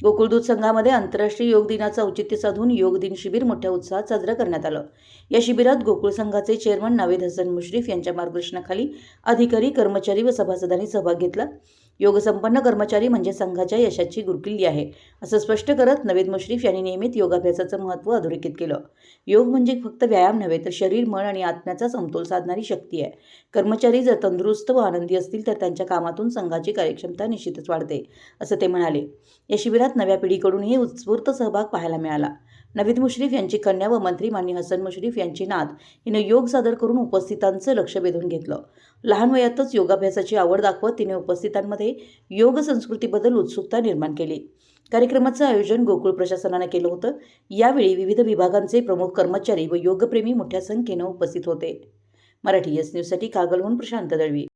गोकुळदूत संघामध्ये आंतरराष्ट्रीय योग दिनाचं औचित्य साधून योग दिन शिबिर मोठ्या उत्साहात साजरं करण्यात आलं. या शिबिरात गोकुळ संघाचे चेअरमन नावेद हसन मुश्रीफ यांच्या मार्गदर्शनाखाली अधिकारी कर्मचारी व सभासदांनी सहभाग घेतला. योगसंपन्न कर्मचारी म्हणजे संघाच्या यशाची गुरुकिल्ली आहे असं स्पष्ट करत नवेद मुश्रीफ यांनी नियमित योगाभ्यासाचं महत्त्व अधोरेखित केलं. योग म्हणजे फक्त व्यायाम नव्हे तर शरीर मन आणि आत्म्याचा समतोल साधणारी शक्ती आहे. कर्मचारी जर तंदुरुस्त व आनंदी असतील तर त्यांच्या कामातून संघाची कार्यक्षमता निश्चितच वाढते असं ते म्हणाले. या शिबिरात नव्या पिढीकडूनही उत्स्फूर्त सहभाग पाहायला मिळाला. नवीद मुश्रीफ यांची कन्या व मंत्री मान्य हसन मुश्रीफ यांची नात हिनं योग सादर करून उपस्थितांचं लक्ष वेधून घेतलं. लहान वयातच योगाभ्यासाची आवड दाखवत तिने उपस्थितांमध्ये योग संस्कृतीबद्दल उत्सुकता निर्माण केली. कार्यक्रमाचं आयोजन गोकुळ प्रशासनानं केलं होतं. यावेळी विविध विभागांचे प्रमुख कर्मचारी व योगप्रेमी मोठ्या संख्येनं उपस्थित होते. मराठी एस न्यूजसाठी कागलहून प्रशांत दळवी.